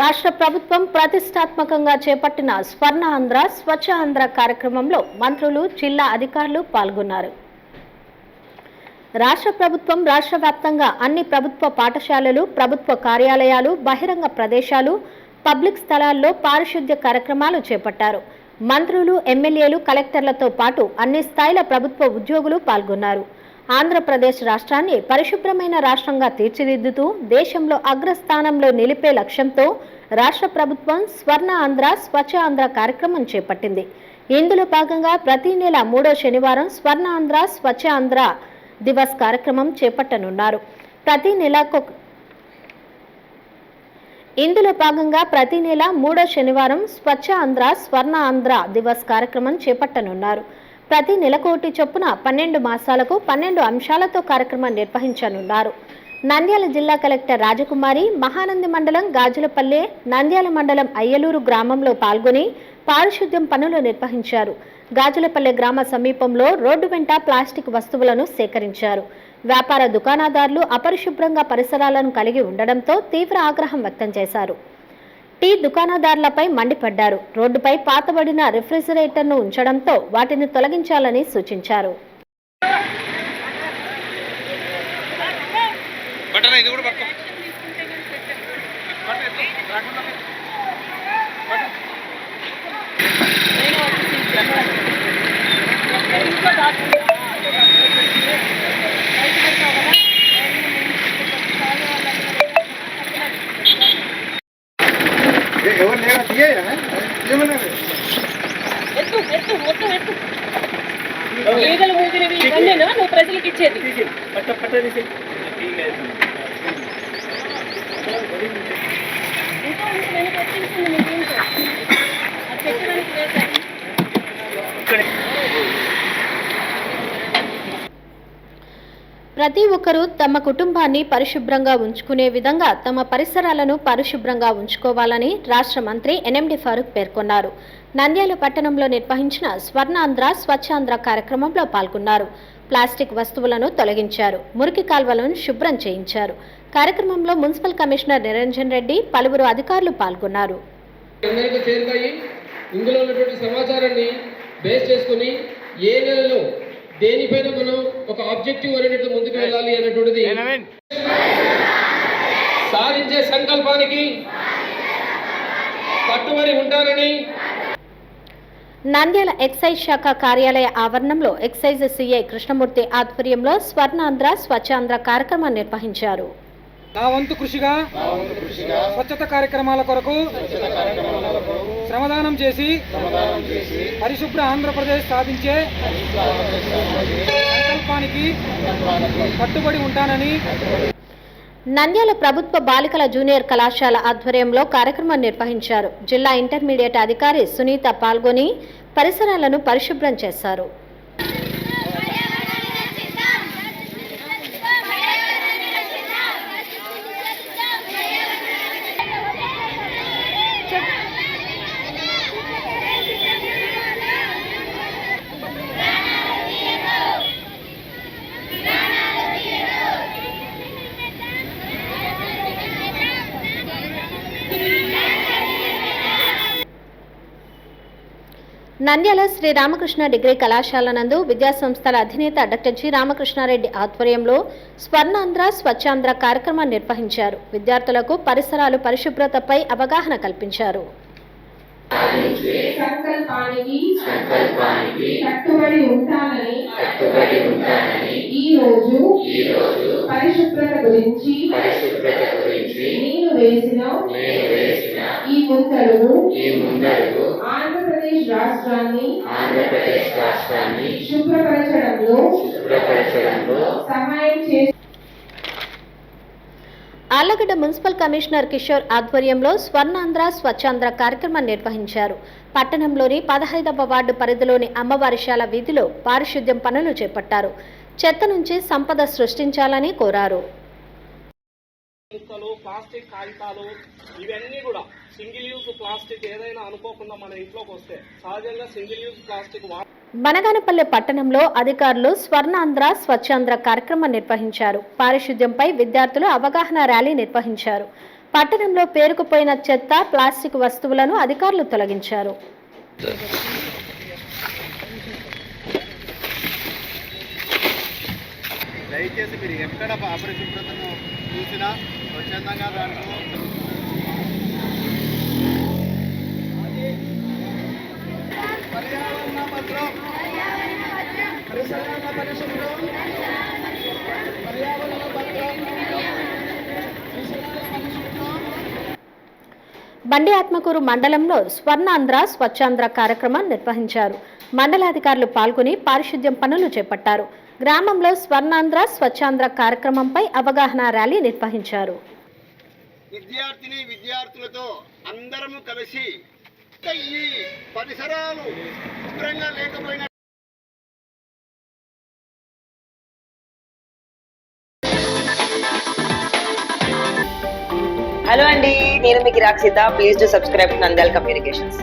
రాష్ట్ర ప్రభుత్వం ప్రతిష్టాత్మకంగా చేపట్టిన స్వర్ణ ఆంధ్ర స్వచ్ఛ ఆంధ్ర కార్యక్రమంలో మంత్రులు జిల్లా అధికారులు పాల్గొన్నారు. రాష్ట్ర ప్రభుత్వం రాష్ట్ర వ్యాప్తంగా అన్ని ప్రభుత్వ పాఠశాలలు ప్రభుత్వ కార్యాలయాలు బహిరంగ ప్రదేశాలు పబ్లిక్ స్థలాల్లో పారిశుద్ధ్య కార్యక్రమాలు చేపట్టారు. మంత్రులు ఎమ్మెల్యేలు కలెక్టర్లతో పాటు అన్ని స్థాయిల ప్రభుత్వ ఉద్యోగులు పాల్గొన్నారు. ఆంధ్రప్రదేశ్ రాష్ట్రాన్ని పరిశుభ్రమైన రాష్ట్రంగా తీర్చిదిద్దుతూ దేశంలో అగ్రస్థానంలో నిలిపే లక్ష్యంతో రాష్ట్ర ప్రభుత్వం స్వర్ణ ఆంధ్ర స్వచ్ఛ ఆంధ్ర కార్యక్రమం చేపట్టింది. ఇందులో భాగంగా ప్రతి నెల మూడో శనివారం స్వర్ణ ఆంధ్ర స్వచ్ఛ ఆంధ్ర దివస్ కార్యక్రమం చేపట్టనున్నారు. ప్రతి నెలకు ఇందులో భాగంగా ప్రతి నెల మూడో శనివారం స్వచ్ఛ ఆంధ్ర స్వర్ణ ఆంధ్ర దివస్ కార్యక్రమం చేపట్టనున్నారు. ప్రతి నెలకోటి చొప్పున పన్నెండు మాసాలకు పన్నెండు అంశాలతో కార్యక్రమం నిర్వహించనున్నారు. నంద్యాల జిల్లా కలెక్టర్ రాజకుమారి మహానంది మండలం గాజులపల్లె నంద్యాల మండలం అయ్యలూరు గ్రామంలో పాల్గొని పారిశుద్ధ్యం పనులు నిర్వహించారు. గాజులపల్లె గ్రామ సమీపంలో రోడ్డు వెంట ప్లాస్టిక్ వస్తువులను సేకరించారు. వ్యాపార దుకాణదారులు అపరిశుభ్రంగా పరిసరాలను కలిగి ఉండడంతో తీవ్ర ఆగ్రహం వ్యక్తం చేశారు. టీ దుకాణదారులపై మండిపడ్డారు. రోడ్డుపై పాతబడిన రిఫ్రిజిరేటర్ను ఉంచడంతో వాటిని తొలగించాలని సూచించారు. బట్టన ఈగలు ఊగినవి ఇవన్నీనా నువ్వు ప్రజలకు ఇచ్చేది. ఇంకా ఉంది, నేను పెట్టించింది మీ దీంట్లో అది పెట్టడానికి వేశాను ప్రతి ఒక్కరూ తమ కుటుంబాన్ని పరిశుభ్రంగా ఉంచుకునే విధంగా తమ పరిసరాలను పరిశుభ్రంగా ఉంచుకోవాలని రాష్ట్ర మంత్రి ఎన్ఎండి ఫారూక్ పేర్కొన్నారు. నంద్యాల పట్టణంలో నిర్వహించిన స్వర్ణాంధ్ర స్వచ్ఛాంధ్ర కార్యక్రమంలో పాల్గొన్నారు. ప్లాస్టిక్ వస్తువులను తొలగించారు. మురికి కాల్వలను శుభ్రం చేయించారు. కార్యక్రమంలో మున్సిపల్ కమిషనర్ నిరంజన్ రెడ్డి పలువురు అధికారులు పాల్గొన్నారు. ఇందులో ఉన్నటువంటి సమాచారాన్ని బేస్ చేసుకుని ఏ నెలలో దేనిపైన మనం ఒక ఆబ్జెక్టివ్ అనేటువంటి ముందుకు వెళ్ళాలి అనేటువంటిది సాధించే సంకల్పానికి కట్టుబడి ఉంటానని నంద్యాల ఎక్సైజ్ శాఖ కార్యాలయ ఆవరణంలో ఎక్సైజ్ సిఐ కృష్ణమూర్తి ఆధ్వర్యంలో స్వర్ణాంధ్ర స్వచ్ఛాంధ్ర కార్యక్రమం నిర్వహించారు. నా వంతు కృషిగా స్వచ్ఛత కార్యక్రమాల కొరకు శ్రమదానం చేసి పరిశుభ్ర ఆంధ్రప్రదేశ్ సాధించే సంకల్పానికి కట్టుబడి ఉంటానని నంద్యాల ప్రభుత్వ బాలికల జూనియర్ కళాశాల ఆధ్వర్యంలో కార్యక్రమం నిర్వహించారు. జిల్లా ఇంటర్మీడియట్ అధికారి సునీత పాల్గొని పరిసరాలను పరిశుభ్రం చేశారు. నంద్యాల శ్రీ రామకృష్ణ డిగ్రీ కళాశాల నందు విద్యాసంస్థల అధినేత డాక్టర్ జి రామకృష్ణారెడ్డి ఆధ్వర్యంలో స్వర్ణాంధ్ర స్వచ్ఛాంధ్ర కార్యక్రమం నిర్వహించారు. విద్యార్థులకు పరిసరాలు పరిశుభ్రతపై అవగాహన కల్పించారు. సంకల్పానికి సంకల్పానికి కట్టుబడి ఉంటానని కట్టుబడి ఉంటానని ఈ రోజు ఈ రోజు పరిశుభ్రత గురించి పరిశుభ్రత గురించి నేను వేసిన నేను వేసిన ఈ ముందడుగు ఈ ముందడుగు ఆంధ్రప్రదేశ్ రాష్ట్రాన్ని ఆంధ్రప్రదేశ్ రాష్ట్రాన్ని శుభ్రపరచడంలో శుభ్రపరచడంలో సహాయం చేసి ఆళ్ళగడ్డ మున్సిపల్ కమిషనర్ కిషోర్ ఆధ్వర్యంలో స్వర్ణాంధ్ర స్వచ్ఛాంధ్ర కార్యక్రమం నిర్వహించారు. పట్టణంలోని పదహైదవ వార్డు పరిధిలోని అమ్మవారిశాల వీధిలో పారిశుద్ధ్యం పనులు చేపట్టారు. చెత్త నుంచి సంపద సృష్టించాలని కోరారు. ముక్కలు ప్లాస్టిక్ కాగితాలు ఇవన్నీ కూడా సింగిల్ యూజ్ ప్లాస్టిక్ ఏదైనా అనుకోకుండా మన ఇంట్లోకి వస్తే సహజంగా సింగిల్ యూజ్ ప్లాస్టిక్ బనగానపల్లె పట్టణంలో అధికారులు స్వర్ణాంధ్ర స్వచ్ఛాంధ్ర కార్యక్రమం నిర్వహించారు. పారిశుద్ధ్యంపై విద్యార్థులు అవగాహన ర్యాలీ నిర్వహించారు. పట్టణంలో పేరుకుపోయిన చెత్త ప్లాస్టిక్ వస్తువులను అధికారులు తొలగించారు. దయచేసి మీరు ఎక్కడ అపరిశుభ్రతను చూసినా స్వచ్ఛందంగా దాంట్లో. పర్యావరణ పరిసరాల పరిశుభ్రం. పర్యావరణ బండి ఆత్మకూరు మండలంలో స్వర్ణాంధ్ర స్వచ్ఛాంధ్ర కార్యక్రమం నిర్వహించారు. మండలాధికారులు పాల్గొని పారిశుద్ధ్యం పనులు చేపట్టారు. గ్రామంలో స్వర్ణాంధ్ర స్వచ్ఛాంధ్ర కార్యక్రమంపై అవగాహన ర్యాలీ నిర్వహించారు. విద్యార్థిని విద్యార్థులతో అందరము కలిసి ఈ పరిసరాలు శుభ్రంగా లేకపోయినా హలో అండి నేను మీకు Rakshitha please to subscribe Nandyala communications